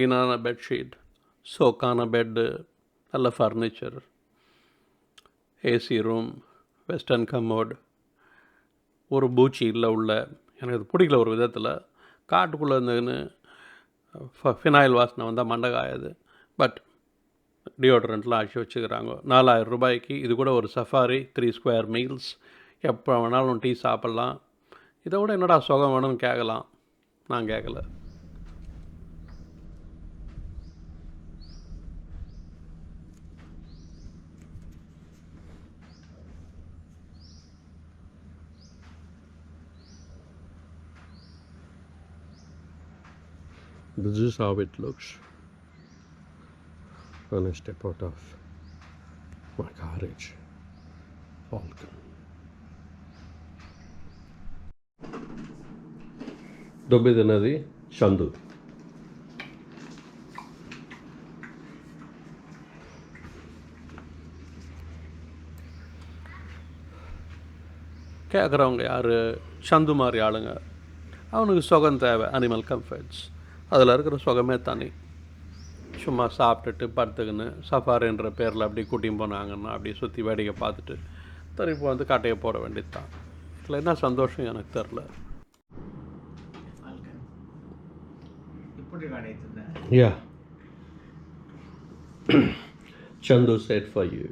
க்ளீனான bedsheet சோக்கான bed நல்ல furniture AC room western commode ஒரு பூச்சி இல்லை உள்ள. எனக்கு அது பிடிக்கல ஒரு விதத்தில். காட்டுக்குள்ளே இருந்ததுன்னு ஃபினாயில் வாசனை வந்தால் மண்டகாயாது பட் டியோட்ரண்ட்லாம் அடிச்சு வச்சுக்கிறாங்க. நாலாயிரம் ரூபாய்க்கு இது கூட ஒரு சஃபாரி த்ரீ ஸ்கொயர் மீல்ஸ் எப்போ வேணாலும் டீ சாப்பிட்லாம். இதை விட என்னடா சுகம் வேணும்னு கேட்கலாம். நான் கேட்கல. This is how it looks when I step out of my carriage. Falcon. డొబ్బిది నది చందు கேட்குறவங்க யார் சந்து மாதிரி ஆளுங்க அவனுக்கு சுகம் தேவை அனிமல் கம்ஃபர்ட்ஸ் அதில் இருக்கிற சுகமே தனி சும்மா சாப்பிட்டுட்டு படுத்துக்கின்னு சஃபாரின்ற பேரில் அப்படி கூட்டியும் போனாங்கன்னா அப்படியே சுற்றி வேடிக்கை பார்த்துட்டு திருப்பி வந்து காட்டையை போட வேண்டியது தான் இதில் என்ன சந்தோஷம் எனக்கு தெரில yeah Yeah. Chandu said you you.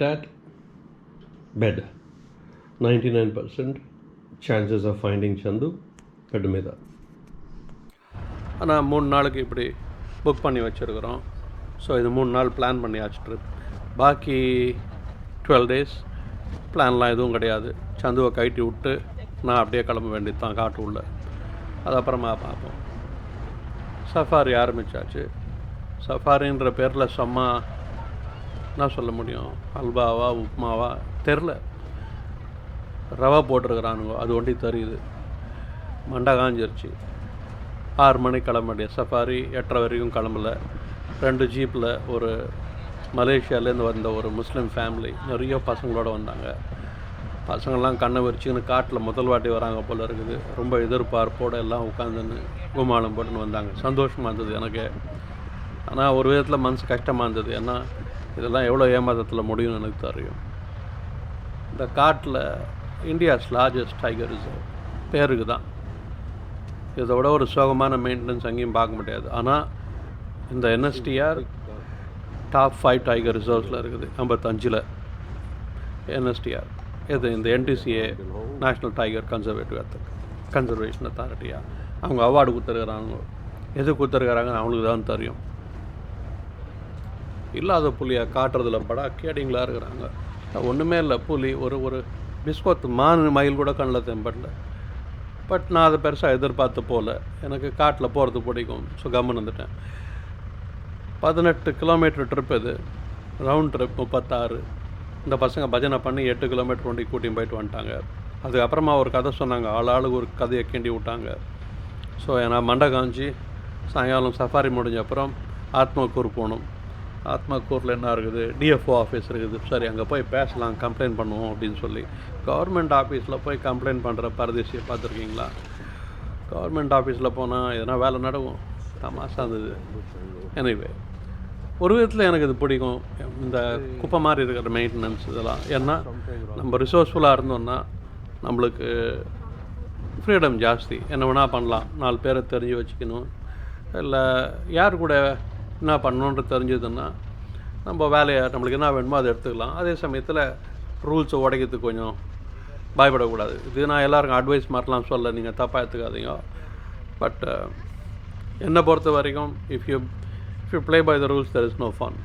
Bed bed, 99%. Chances of finding Chandu, கடுமை தான் ஆனால் மூணு நாளுக்கு இப்படி புக் பண்ணி வச்சுருக்குறோம். ஸோ இது மூணு நாள் பிளான் பண்ணியாச்சு ட்ரிப் பாக்கி டுவெல் டேஸ் பிளான்லாம் எதுவும் கிடையாது. சந்துவை கழட்டி விட்டு நான் அப்படியே கிளம்ப வேண்டியது தான் காட்டு உள்ள. அது அப்புறமா பார்ப்போம். சஃபாரி ஆரம்பித்தாச்சு சஃபாரின்ற பேரில் சும்மா என்ன சொல்ல முடியும்? அல்வாவா உப்மாவா? தெரில ரவை போட்டிருக்கிறானுங்க. அது ஒண்டி தெரியுது. மண்டை காஞ்சிருச்சு. ஆறு மணிக்கு கிளம்ப வேண்டிய சஃபாரி எட்டரை வரைக்கும் கிளம்பல. ரெண்டு ஜீப்பில் ஒரு மலேசியாலேருந்து வந்த ஒரு முஸ்லீம் ஃபேமிலி நிறைய பசங்களோடு வந்தாங்க. பசங்கள்லாம் கண்ணை வரிச்சுன்னு காட்டில் முதல் வாட்டி வராங்க போல் இருக்குது. ரொம்ப எதிர்பார்ப்போடு எல்லாம் உட்காந்துன்னு குமாலம் போட்டுன்னு வந்தாங்க. சந்தோஷமாக இருந்தது எனக்கு. ஆனால் ஒரு விதத்தில் மனசு கஷ்டமாக இருந்தது. ஏன்னா இதெல்லாம் எவ்வளோ ஏமாதத்தில் முடியும்னு எனக்கு தெரியும். இந்த காட்டில் இந்தியாஸ் லார்ஜஸ்ட் டைகர் ரிசர்வ் பேருக்கு தான். இதை விட ஒரு சோகமான மெயின்டெனன்ஸ் அங்கேயும் பார்க்க முடியாது. ஆனால் இந்த என்எஸ்டிஆர் டாப் ஃபைவ் டைகர் ரிசர்வ்ஸில் இருக்குது. ஐம்பத்தஞ்சில் என்எஸ்டிஆர் இது இந்த NTCA national tiger conservative conservation அத்தாரிட்டியாக அவங்க அவார்டு கொடுத்துருக்குறாங்க. எது கொடுத்துருக்குறாங்கன்னு அவங்களுக்கு தான் தெரியும். இல்லாத புலியை காட்டுறதுல படா கேடிங்களாக இருக்கிறாங்க. ஒன்றுமே இல்லை. புலி ஒரு ஒரு பிஸ்கோத் மான் மயில் கூட கண்ணில் தென்படல பட் நான் அதை பெருசாக எதிர்பார்த்து போகல எனக்கு காட்டில் போகிறது பிடிக்கும். ஸோ கம்முன்னு வந்துட்டேன் பதினெட்டு கிலோமீட்டர் ட்ரிப் இது. ரவுண்ட் ட்ரிப் முப்பத்தாறு. இந்த பசங்க பஜனை பண்ணி எட்டு கிலோமீட்டர் ஒண்டி கூட்டியும் போயிட்டு வந்துட்டாங்க. அதுக்கப்புறமா ஒரு கதை சொன்னாங்க. ஆள் ஆளுக்கு ஒரு கதையை கிண்டி விட்டாங்க. ஸோ ஏன்னா மண்டை காஞ்சி சாயங்காலம் சஃபாரி முடிஞ்ச அப்புறம் ஆத்மக்கூர் போகணும். ஆத்மக்கூரில் என்ன இருக்குது? டிஎஃப்ஓ ஆஃபீஸ் இருக்குது. சரி அங்கே போய் பேசலாம் கம்ப்ளைண்ட் பண்ணுவோம் அப்படின்னு சொல்லி. கவர்மெண்ட் ஆஃபீஸில் போய் கம்ப்ளைண்ட் பண்ணுற பரதேசியை பார்த்துருக்கீங்களா? கவர்மெண்ட் ஆஃபீஸில் போனால் எதனா வேலை நடக்கும்? தமாசா இருந்தது. எனிவே ஒரு விதத்தில் எனக்கு இது பிடிக்கும். இந்த குப்பை மாதிரி இருக்கிற மெயின்டெனன்ஸ் இதெல்லாம். ஏன்னா நம்ம ரிசோர்ஸ்ஃபுல்லாக இருந்தோம்னா நம்மளுக்கு ஃப்ரீடம் ஜாஸ்தி. என்ன வேணால் பண்ணலாம். நாலு பேரை தெரிஞ்சு வச்சுக்கணும். இல்லை யார் கூட என்ன பண்ணணுன்றது தெரிஞ்சதுன்னா நம்ம வேலையை நம்மளுக்கு என்ன வேணுமோ அதை எடுத்துக்கலாம். அதே சமயத்தில் ரூல்ஸை உடைக்கிறதுக்கு கொஞ்சம் பயப்படக்கூடாது. இது நான் எல்லாருக்கும் அட்வைஸ் மாதிரிலாம் சொல்ல நீங்கள் தப்பாக எடுத்துக்காதீங்க. பட் என்னை பொறுத்த வரைக்கும் if you if you play by the rules there is no fun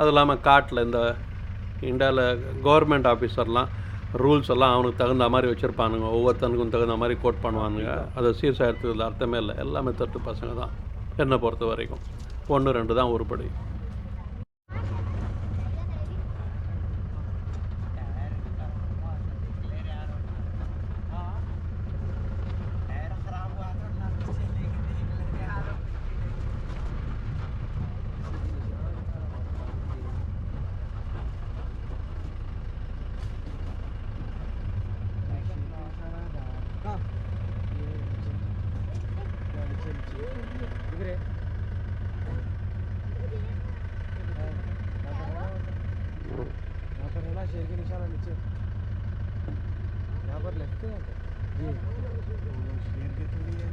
அது இல்லாமல் காட்டில் இந்த இந்தியாவில் கவர்மெண்ட் ஆஃபீஸர்லாம் ரூல்ஸ் எல்லாம் அவனுக்கு தகுந்த மாதிரி வச்சுருப்பானுங்க. ஒவ்வொருத்தனுக்கும் தகுந்த மாதிரி கோட் பண்ணுவானுங்க. அதை சீர்ஸாக அர்த்தமே இல்லை. எல்லாமே தட்டு பசங்க தான். என்னை பொறுத்த வரைக்கும். ஒன்று ரெண்டு தான் உருப்படி. नीचे। यहाँ पर लिखते हैं जी वो शेर के थोड़ी है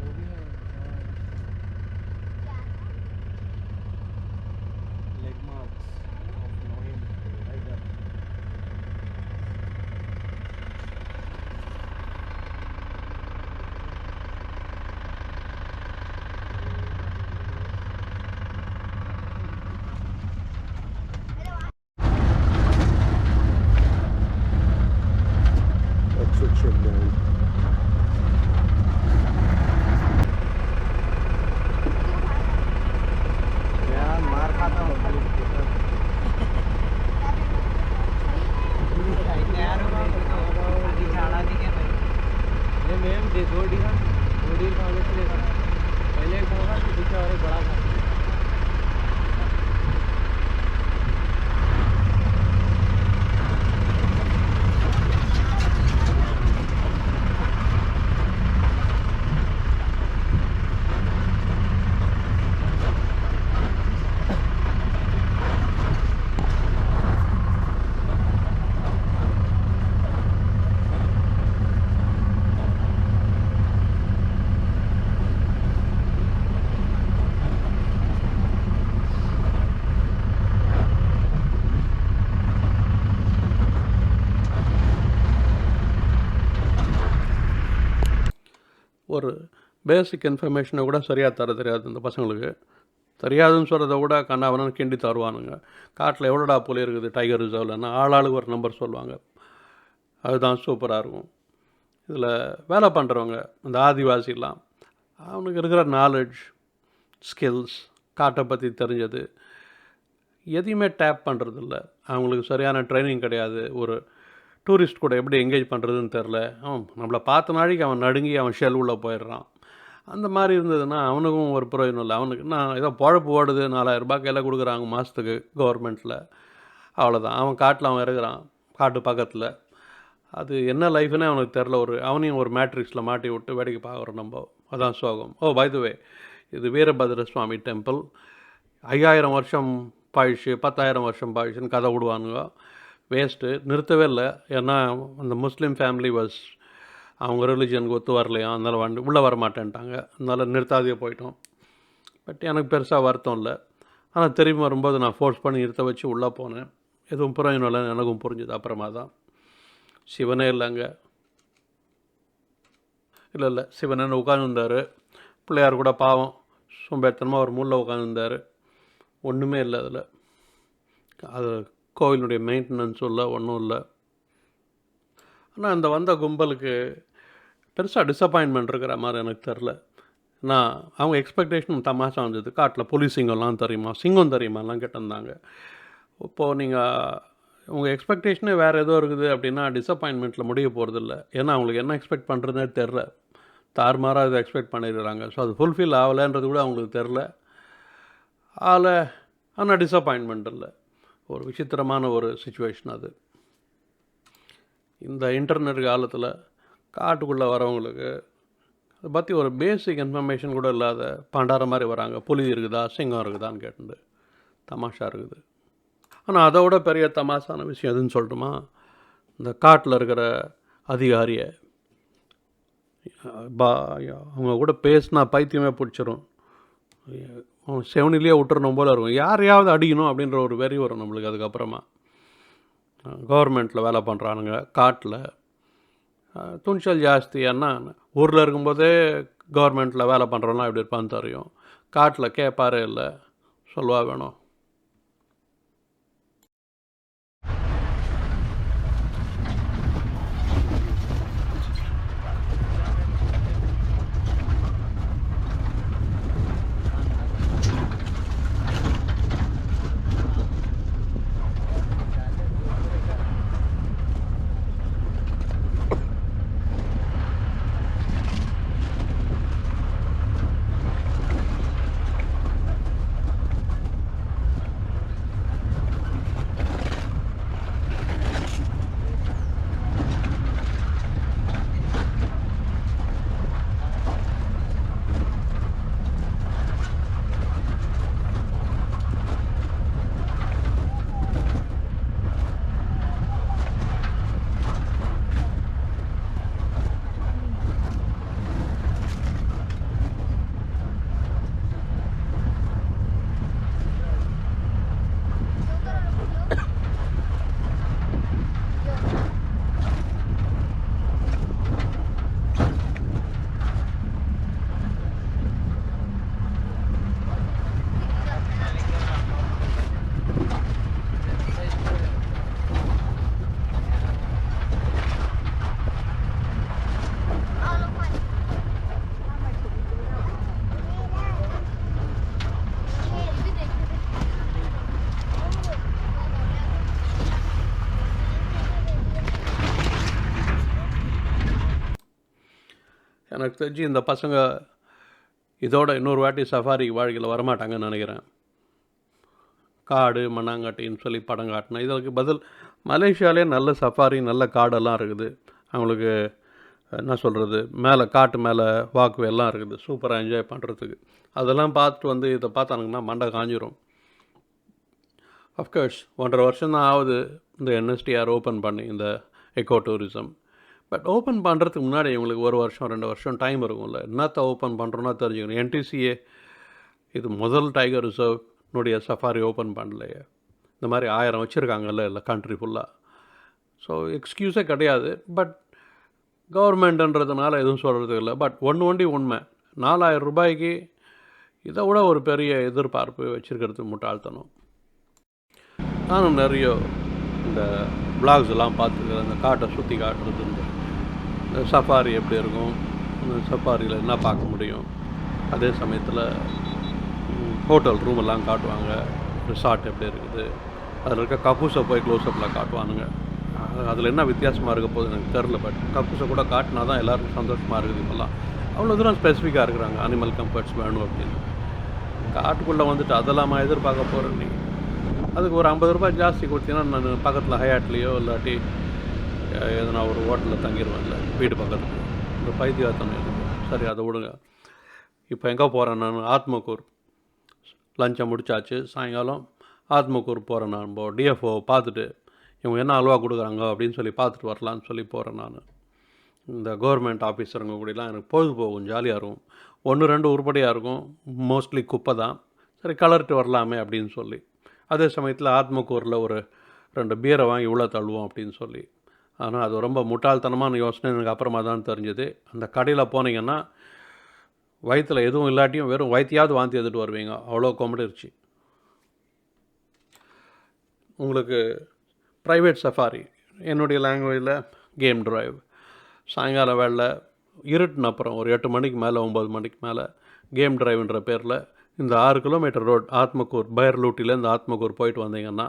वो भी है लेग मार्क्स ஒரு பேசிக் இன்ஃபர்மேஷனை கூட சரியாக தர தெரியாது இந்த பசங்களுக்கு. தெரியாதுன்னு சொல்கிறத கூட கண்ணாவனு கிண்டி தருவானுங்க. காட்டில் எவ்வளோடா புலி இருக்குது? டைகர் ரிசர்வ்லன்னா ஆளாளுக்கு ஒரு நம்பர் சொல்லுவாங்க. அதுதான் சூப்பராக இருக்கும். இதில் வேலை பண்ணுறவங்க இந்த ஆதிவாசிலாம் அவனுக்கு இருக்கிற நாலெட்ஜ் ஸ்கில்ஸ் காட்டை பற்றி தெரிஞ்சது எதையுமே டேப் பண்ணுறதில்ல அவங்களுக்கு சரியான ட்ரைனிங் கிடையாது. ஒரு டூரிஸ்ட் கூட எப்படி என்கேஜ் பண்ணுறதுன்னு தெரில அவன் நம்மளை பார்த்த நாளைக்கு அவன் நடுங்கி அவன் ஷெல் உள்ளே போயிடுறான். அந்த மாதிரி இருந்ததுன்னா அவனுக்கும் ஒரு பிரயோஜனம் இல்லை. அவனுக்கு நான் ஏதோ பழப்பு ஓடுது நாலாயிரரூபா கையில் கொடுக்குறாங்க மாதத்துக்கு கவர்மெண்ட்டில் அவ்வளோதான் அவன் காட்டில் அவன் இருக்கிறான் காட்டு பக்கத்தில். அது என்ன லைஃப்னே அவனுக்கு தெரில ஒரு அவனையும் ஒரு மேட்ரிக்ஸில் மாட்டி விட்டு வேடிக்கை பார்க்குறோம் நம்ம. அதான் சோகம். Oh, ஓ பைதுவே இது வீரபத்ர சுவாமி டெம்பிள் ஐயாயிரம் வருஷம் பாயிஷு பத்தாயிரம் வருஷம் பாயிஷுன்னு கதை விடுவானுங்க. வேஸ்ட்டு நிறுத்தவே இல்லை. ஏன்னா அந்த முஸ்லீம் ஃபேமிலி வாஸ் அவங்க ரிலிஜனுக்கு ஒத்து வரலையா? அதனால் வந்து உள்ளே வர மாட்டேன்ட்டாங்க அதனால் நிறுத்தாதே போயிட்டோம். பட் எனக்கு பெருசாக வருத்தம் இல்லை. ஆனால் திரும்பி வரும்போது நான் ஃபோர்ஸ் பண்ணி நிறுத்த வச்சு உள்ளே போனேன். எதுவும் புரியும் இல்லைன்னு எனக்கும் புரிஞ்சுது அப்புறமா தான். சிவனே இல்லைங்க. இல்லை இல்லை. சிவனன்னு உட்காந்துருந்தார் பிள்ளையார் கூட பாவம். சும்பேத்தனமாக ஒரு மூலையில் உட்காந்துருந்தார் ஒன்றுமே இல்லை அதில். அது கோவிலுடைய மெயின்டெனன்ஸ் இல்லை ஒன்றும் இல்லை. ஆனால் இந்த வந்த கும்பலுக்கு பெருசாக டிசப்பாயின்மெண்ட் இருக்கிற மாதிரி எனக்கு தெரில நான் அவங்க எக்ஸ்பெக்டேஷன் தமாஷா இருந்தது. காட்டில் புலி சிங்கம்லாம் தெரியுமா? சிங்கம் தெரியுமாலாம் கேட்டிருந்தாங்க. இப்போது நீங்கள் உங்கள் எக்ஸ்பெக்டேஷனே வேறு ஏதோ இருக்குது அப்படின்னா டிசப்பாயின்மெண்ட்டில் முடிய போகிறதில்ல ஏன்னா அவங்களுக்கு என்ன எக்ஸ்பெக்ட் பண்ணுறதுனே தெரில தாறுமாறாக இதை எக்ஸ்பெக்ட் பண்ணிடுறாங்க. ஸோ அது ஃபுல்ஃபில் ஆகலைன்றது கூட அவங்களுக்கு தெரில அதில் ஆனால் டிசப்பாயின்மெண்ட் இல்லை. ஒரு விசித்திரமான ஒரு சுச்சுவேஷன் அது. இந்த இன்டர்நெட் காலத்தில் காட்டுக்குள்ளே வரவங்களுக்கு அதை பற்றி ஒரு பேசிக் இன்ஃபர்மேஷன் கூட இல்லாத பண்டார மாதிரி வராங்க. புலி இருக்குதா சிங்கம் இருக்குதான்னு கேட்டு தமாஷா இருக்குது. ஆனால் அதை விட பெரிய தமாஷான விஷயம் எதுன்னு சொல்லட்டுமா? இந்த காட்டில் இருக்கிற அதிகாரியை பா அவங்க கூட பேசினா பைத்தியமே பிடிச்சிரும். செவனிலேயே விட்டுறணும் போல இருக்கும். யாரையாவது அடிக்கணும் அப்படின்ற ஒரு வெறி வரும் நம்மளுக்கு அதுக்கப்புறமா. கவர்மெண்ட்டில் வேலை பண்ணுறானுங்க காட்டில். துணிச்சல் ஜாஸ்தி. ஏன்னா ஊரில் இருக்கும்போதே கவர்மெண்ட்டில் வேலை பண்ணுறவங்களாம் எப்படி இருப்பான்னு தெரியும். காட்டில் கேட்பாரே இல்லை. சொல்வா வேணும். எனக்கு தெரிஞ்சு இந்த பசங்க இதோட இன்னொரு வாட்டி சஃபாரி வாழ்க்கையில் வரமாட்டாங்கன்னு நினைக்கிறேன். காடு மண்ணாங்கட்டின்னு சொல்லி படம் காட்டினேன் இதற்கு பதில் மலேசியாலே நல்ல சஃபாரி நல்ல காடெல்லாம் இருக்குது. அவங்களுக்கு என்ன சொல்கிறது மேலே காட்டு மேலே வாக்கு எல்லாம் இருக்குது. சூப்பராக என்ஜாய் பண்ணுறதுக்கு அதெல்லாம் பார்த்துட்டு வந்து இதை பார்த்தானுங்கன்னா மண்டை காஞ்சிரும். அஃப்கோர்ஸ் ஒன்றரை வருஷம் தான் ஆகுது இந்த என்எஸ்டிஆர் ஓப்பன் பண்ணி இந்த எக்கோ டூரிசம் பட் ஓப்பன் பண்ணுறதுக்கு முன்னாடி இவங்களுக்கு ஒரு வருஷம் ரெண்டு வருஷம் டைம் இருக்கும்ல. என்னத்தை ஓப்பன் பண்ணுறோன்னா தெரிஞ்சுக்கணும். என்டிசிஏ இது முதல் டைகர் ரிசர்வ்னுடைய சஃபாரி ஓப்பன் பண்ணலையே. இந்த மாதிரி ஆயிரம் வச்சுருக்காங்கல்ல இல்லை கண்ட்ரி ஃபுல்லாக ஸோ எக்ஸ்கியூஸே கிடையாது. பட் கவர்மெண்ட்டுன்றதுனால எதுவும் சொல்கிறது இல்லை. பட் ஒன்று ஒண்டி உண்மை. நாலாயிரம் ரூபாய்க்கு இதை விட ஒரு பெரிய எதிர்பார்ப்பு வச்சுருக்கிறது முட்டாள்தனம். நானும் நிறைய இந்த பிளாக்ஸ் எல்லாம் பார்த்துக்கிறேன். அந்த காட்டை சுற்றி காட்டுறது சஃபாரி எப்படி இருக்கும்? இந்த சஃபாரியில் என்ன பார்க்க முடியும்? அதே சமயத்தில் ஹோட்டல் ரூம் எல்லாம் காட்டுவாங்க. ரிசார்ட் எப்படி இருக்குது? அதில் இருக்க கக்கூஸை போய் க்ளோஸ்அப்பில் காட்டுவானுங்க. அதில் என்ன வித்தியாசமாக இருக்க போகுது எனக்கு தெரில பட் கக்கூஸை கூட காட்டினா தான் எல்லாருக்கும் சந்தோஷமாக இருக்குது இப்போல்லாம். அவ்வளோ தூரம் ஸ்பெசிஃபிக்காக இருக்கிறாங்க அனிமல் கம்ஃபர்ட்ஸ் வேணும் அப்படின்னு. காட்டுக்குள்ளே வந்துட்டு அதெல்லாம் எதிர்பார்க்க போகிறேன் நீ. அதுக்கு ஒரு ஐம்பது ரூபாய் ஜாஸ்தி கொடுத்தீங்கன்னா நான் பக்கத்தில் ஹயாட்லேயோ இல்லாட்டி எதனா ஒரு ஹோட்டலில் தங்கிடுவேன்ல வீடு பக்கத்தில். இந்த பைத்தியாத்தனம் சரி அதை விடுங்க. இப்போ எங்கே போகிறேன் நான்? ஆத்மக்கூர் லஞ்சம் முடிச்சாச்சு. சாயங்காலம் ஆத்மக்கூர் போகிறேன் நான். இப்போ டிஎஃப்ஓ பார்த்துட்டு இவங்க என்ன அல்வா கொடுக்குறாங்க அப்படின்னு சொல்லி பார்த்துட்டு வரலான்னு சொல்லி போகிறேன் நான். இந்த கவர்மெண்ட் ஆஃபீஸருங்க கூடலாம் எனக்கு பொழுது போகும் ஜாலியாக இருக்கும். ஒன்று ரெண்டு உருப்படியாக இருக்கும். மோஸ்ட்லி குப்பை தான். சரி கலர்ட்டு வரலாமே அப்படின்னு சொல்லி. அதே சமயத்தில் ஆத்மக்கூரில் ஒரு ரெண்டு பீரை வாங்கி உள்ளே தள்ளுவோம் அப்படின்னு சொல்லி. ஆனால் அது ரொம்ப முட்டாள்தனமான யோசனை எனக்கு அப்புறமா தான் தெரிஞ்சது. அந்த கடையில் போனீங்கன்னா வயிற்றில் எதுவும் இல்லாட்டியும் வெறும் வயிற்றையாவது வாந்தி எடுத்துகிட்டு வருவீங்க. அவ்வளோ கொமடிருச்சு உங்களுக்கு ப்ரைவேட் சஃபாரி என்னுடைய லாங்குவேஜில் கேம் டிரைவ் சாயங்கால வேலை இருட்டுன அப்புறம் ஒரு எட்டு மணிக்கு மேலே ஒம்பது மணிக்கு மேலே கேம் டிரைவ்ன்ற பேரில் இந்த ஆறு கிலோமீட்டர் ரோட் ஆத்மக்கூர் பயர்லூட்டிலேருந்து ஆத்மக்கூர் போயிட்டு வந்தீங்கன்னா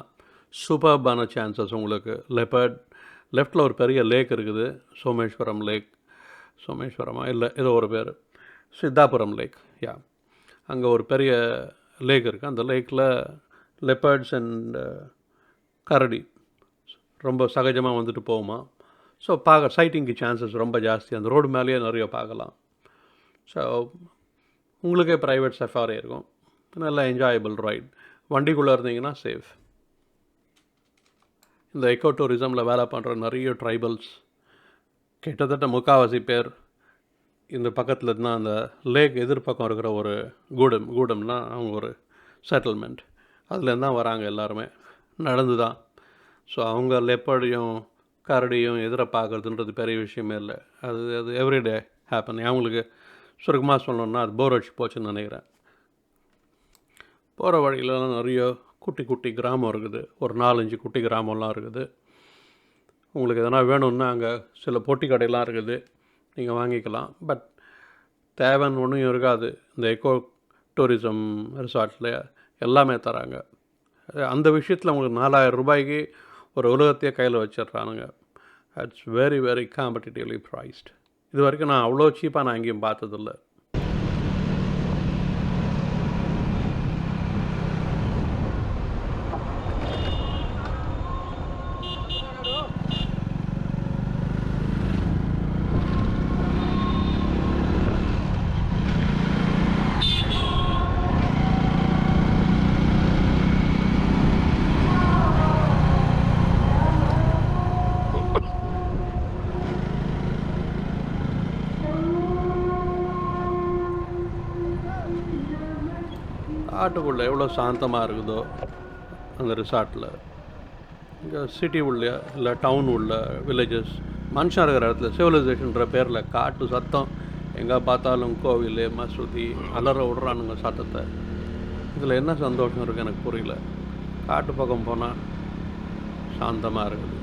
சூப்பர்பான சான்சஸ் உங்களுக்கு. லெப்பர்ட் லெஃப்டில் ஒரு பெரிய லேக் இருக்குது. சோமேஸ்வரம் லேக் சோமேஸ்வரமா? இல்லை ஏதோ ஒரு பேர். சித்தாபுரம் லேக் யா அங்கே ஒரு பெரிய லேக் இருக்குது அந்த லேக்கில் லெப்பர்ட்ஸ் அண்ட் கரடி ரொம்ப சகஜமாக வந்துட்டு போகுமா? ஸோ பார்க்க சைட்டிங்க்கு சான்சஸ் ரொம்ப ஜாஸ்தி. அந்த ரோடு மேலேயே நிறைய பார்க்கலாம் ஸோ உங்களுக்கே ப்ரைவேட் சஃபாரி இருக்கும். நல்லா என்ஜாயபிள் ரைட் வண்டிக்குள்ளே இருந்தீங்கன்னா சேஃப் இந்த எக்கோ டூரிசமில் வேலை பண்ணுற நிறைய ட்ரைபல்ஸ் கிட்டத்தட்ட முக்காவாசி பேர் இந்த பக்கத்தில் இருந்தால் அந்த லேக் எதிர்பக்கம் இருக்கிற ஒரு கூடம் கூடம்னா அவங்க ஒரு செட்டில்மெண்ட் அதுலேருந்து தான் வராங்க எல்லாருமே. நடந்து தான். ஸோ அவங்க லெப்பர்டையும் கரடியும் எதிர பார்க்குறதுன்றது பெரிய விஷயமே இல்லை. அது அது எவ்ரிடே ஹேப்பன் அவங்களுக்கு சுருக்கமாக சொல்லணுன்னா அது போர் அடிச்சு போச்சுன்னு நினைக்கிறேன். போகிற வழியிலலாம் நிறைய குட்டி குட்டி கிராமம் இருக்குது. ஒரு நாலஞ்சு குட்டி கிராமம்லாம் இருக்குது. உங்களுக்கு எதனா வேணும்னா அங்கே சில போட்டி கடையெல்லாம் இருக்குது. நீங்கள் வாங்கிக்கலாம். பட் தேவைன்னு ஒன்றும் இருக்காது. இந்த எக்கோ டூரிசம் ரிசார்ட்டில் எல்லாமே தராங்க. அந்த விஷயத்தில் உங்களுக்கு நாலாயிரம் ரூபாய்க்கு ஒரு உலகத்தையே கையில் வச்சிடுறானுங்க. It's very very competitively priced இது வரைக்கும் நான் அவ்வளோ சீப்பாக நான் எங்கேயும் பார்த்ததில்ல. காட்டுக்குள்ளே எவ்வளோ சாந்தமாக இருக்குதோ அந்த ரிசார்ட்டில் இங்கே சிட்டி உள்ள இல்லை டவுன் உள்ள வில்லேஜஸ் மனுஷன் இருக்கிற இடத்துல சிவிலைசேஷன்ற பேரில் காட்டு சத்தம். எங்கே பார்த்தாலும் கோவில் மசூதி அலற விடுறானுங்க சத்தத்தை. இதில் என்ன சந்தோஷம் இருக்குது எனக்கு புரியல. காட்டு பக்கம் போனால் சாந்தமாக இருக்குது.